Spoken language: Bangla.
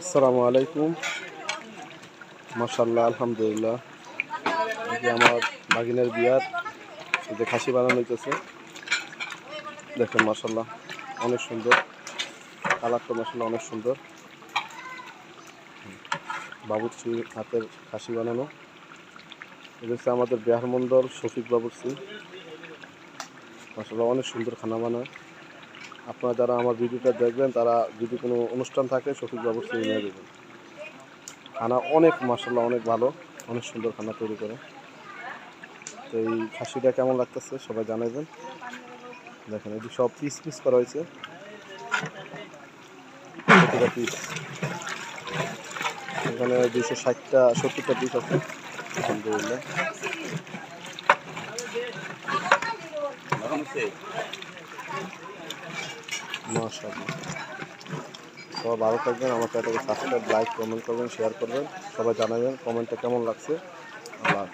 আসসালামু আলাইকুম। মাশাল্লাহ আলহামদুলিল্লাহ। আমার বাগিনের বিয়ার যে খাসি বানানো হইতেছে। দেখেন মাশাল্লাহ অনেক সুন্দর। কালারটা মাশাল্লাহ অনেক সুন্দর। বাবুর্চি হাতের খাসি বানানো। এটা হচ্ছে আমাদের বিহার মন্ডল, শফিক বাবুর্চি। মাশাল্লাহ অনেক সুন্দর খানা বানায়। আপনারা যারা আমার ভিডিওটা দেখবেন, তারা যদি কোনো অনুষ্ঠান থাকে, সঠিক সেই নিয়ে দেবেন খানা অনেক মার্শাল্লাহ অনেক ভালো। অনেক সুন্দর খানা তৈরি করে। তো এই খাসিটা কেমন লাগতেছে, সবাই জানাবেন দেখেন এটি সব পিস পিস করা হয়েছে। এখানে দুশো ষাটটা, সত্তরটা পিস আছে। আলহামদুলিল্লাহ। মাশাআল্লাহ। ভালো থাকবেন, আমার চ্যানেলকে সাবস্ক্রাইব লাইক কমেন্ট করবেন শেয়ার করবেন। সবাই জানাবেন কমেন্টটা কেমন লাগছে? আল্লাহ